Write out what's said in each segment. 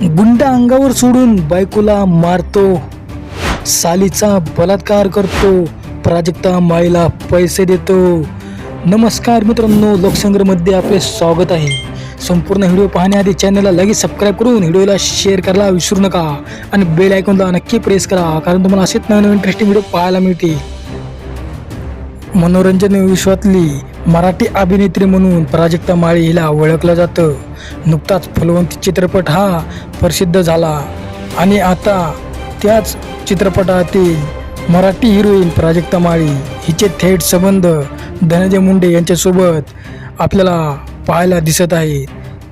गुंड अंगावर सोडून बायकोला मारतो. सालीचा बलात्कार करतो. प्राजक्ता माईला पैसे देतो. नमस्कार मित्रांनो लोकसंग्रहमध्ये आपले स्वागत आहे. संपूर्ण व्हिडिओ पाहण्याआधी चॅनलला लगेच सबस्क्राईब करून व्हिडिओला शेअर करायला विसरू नका. आणि बेल आयकॉनला नक्की प्रेस करा कारण तुम्हाला असेच नवीन नवीन इंटरेस्टिंग व्हिडिओ पाहायला मिळतील. मनोरंजन विश्वातली मराठी अभिनेत्री म्हणून प्राजक्ता माळी हिला ओळखलं जातं. नुकताच फुलवंती चित्रपट हा प्रसिद्ध झाला. आणि आता त्याच चित्रपटातील मराठी हिरोईन प्राजक्ता माळी हिचे थेट संबंध धनंजय मुंडे यांच्यासोबत आपल्याला पाहायला दिसत आहे.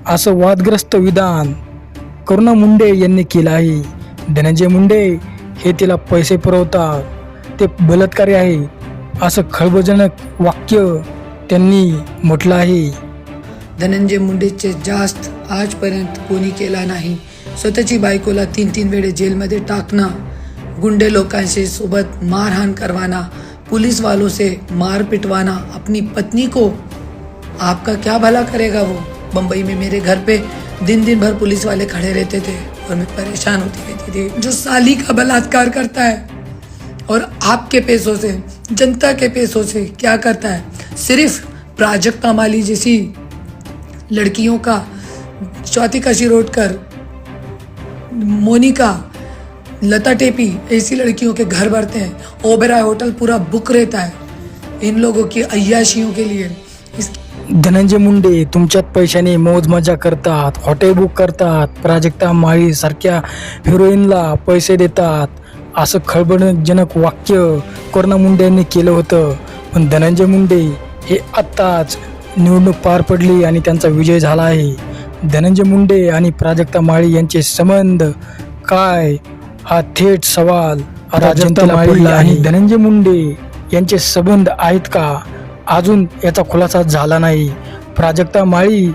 असं वादग्रस्त विधान करुणा मुंडे यांनी केलं आहे. धनंजय मुंडे हे तिला पैसे पुरवतात. ते बलात्कारी आहे. असं खळबळजनक वाक्य त्यांनी म्हटलं आहे. धनंजय मुंडेचे जास्त आजपर्यंत कोणी केला नाही. स्वतःची बायकोला तीन तीन वेळे जेलमध्ये टाकणं गुंडे लोकांशी सोबत मारहाण करवाना पुलिस वालों से मार पिटवाना अपनी पत्नी को? आपका क्या भला करेगा वो? बम्बई में मेरे घर पे दिन दिन भर पुलिस वाले खड़े रहते थे और मैं परेशान होती रहती थी। जो साली का बलात्कार करता है और आपके पैसों से, जनता के पैसों से क्या करता है? सिर्फ़ प्राजक्ता माली जैसी लड़कियों का, चौथी कशी रोड कर मोनिका, लता टेपी, ऐसी लड़कियों के घर भरते हैं। ओबेरा होटल पूरा बुक रहता है इन लोगों की अय्याशियों के लिए। धनंजय मुंडे, तुमच्यात पैशाने मौज मज़ा करतात हॉटेल बुक करतात, प्राजक्ता माळी सारख्या हिरोईनला पैसे देतात. असं खळबळजनक वाक्य करुणा मुंडे यांनी केलं होतं. पण धनंजय मुंडे हे आत्ताच निवडणूक पार पडली आणि त्यांचा विजय झाला आहे. धनंजय मुंडे आणि प्राजक्ता माळी यांचे संबंध काय? हा थेट सवाल जनतेला पडला आणि धनंजय मुंडे यांचे संबंध आहेत का? अजून याचा खुलासा झाला नाही. प्राजक्ता माळी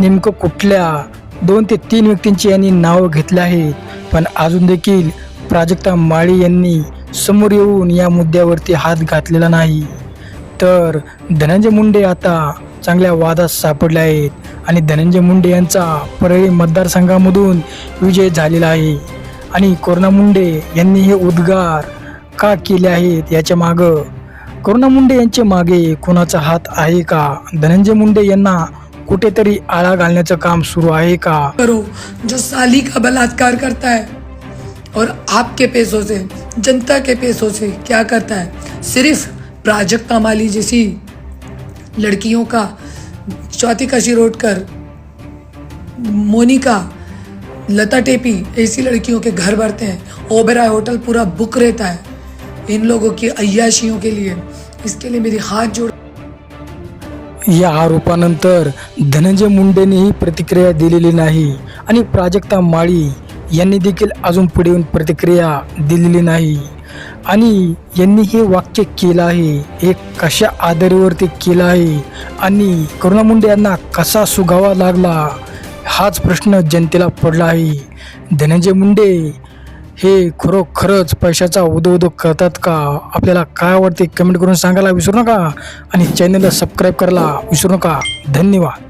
नेमकं कुठल्या दोन ते तीन व्यक्तींची यांनी नावं घेतली आहेत. पण अजून देखील प्राजक्ता माळी यांनी समोर येऊन या मुद्द्यावरती हात घातलेला नाही. तर धनंजय मुंडे आता चांगल्या वादात सापडले आहेत आणि धनंजय मुंडे यांचा परळी मतदारसंघामधून विजय झालेला आहे. आणि करुणा मुंडे यांनी हे उद्गार का केले आहेत याच्या मागं? करुणा मुंडे यांच्या मागे कोणाचा हात आहे का? धनंजय मुंडे यांना कुठेतरी आळा घालण्याचं काम सुरू आहे का? करो जो साली का बलात्कार करताय और आपके पैसों से, जनता के पैसों से क्या करता है? सिर्फ़ प्राजक्ता माली जैसी लड़कियों का, चौथी कशी रोड कर, मोनिका, लता टेपी, ऐसी लड़कियों के घर भरते हैं। ओबेराय होटल पूरा बुक रहता है इन लोगों की अय्याशियों के लिए। इसके लिए मेरी हाथ जोड़ या आरोपानंतर धनंजय मुंडेंनीही प्रतिक्रिया दिलेली नाही आणि प्राजक्ता माळी यांनी देखील अजून पुढे येऊन प्रतिक्रिया दिलेली नाही. आणि यांनी हे वाक्य केलं आहे. हे कशा आधारेवरती केलं आहे? आणि करुणा मुंडे यांना कसा सुगावा लागला? हाच प्रश्न जनतेला पडला आहे. धनंजय मुंडे हे खरोखरच पैशाचा उदो उदो करतात का? आपल्याला काय आवडते कमेंट करून सांगायला विसरू नका. आणि चॅनलला सबस्क्राईब करायला विसरू नका. धन्यवाद.